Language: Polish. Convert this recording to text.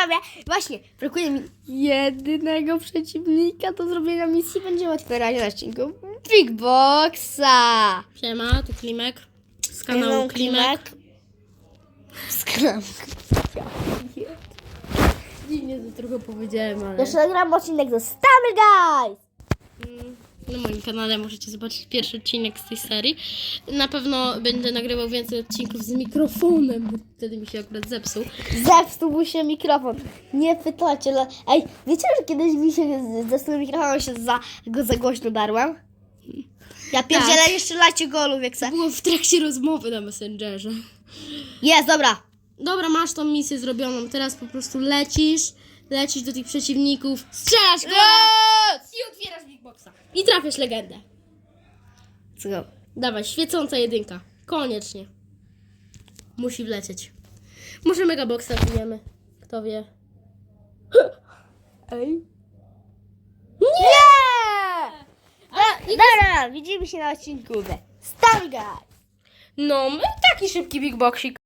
Dobra, właśnie, brakuje mi jedynego przeciwnika do zrobienia misji. Będziemy otwierać na odcinku Big Boxa. Siema, tu Klimek. Z kanału Klimek. Skram. Dziwnie to trochę powiedziałem, ale... Jeszcze nagram odcinek Stammer Guys. Moim kanale możecie zobaczyć pierwszy odcinek z tej serii. Na pewno będę nagrywał więcej odcinków z mikrofonem, bo wtedy mi się akurat zepsuł. Zepsuł mu się mikrofon. Nie pytacie. ale- Ej, wiecie, że kiedyś mi się zepsuł mikrofon, się za, go za głośno darłam? Ja pierdzielę Tak. jeszcze lacie golów, jak chcę. Było w trakcie rozmowy na Messengerze. Jest, dobra. Dobra, masz tą misję zrobioną. Teraz po prostu lecisz, lecisz do tych przeciwników, strzelasz go Boxa. I trafiasz legendę. Co? Dawaj, świecąca jedynka. Koniecznie. Musi wlecieć. Może megaboxa wbijemy. Kto wie. Ej. Nie! Dobra, widzimy się na odcinku Stammer Guys. No, taki szybki Big Boxik.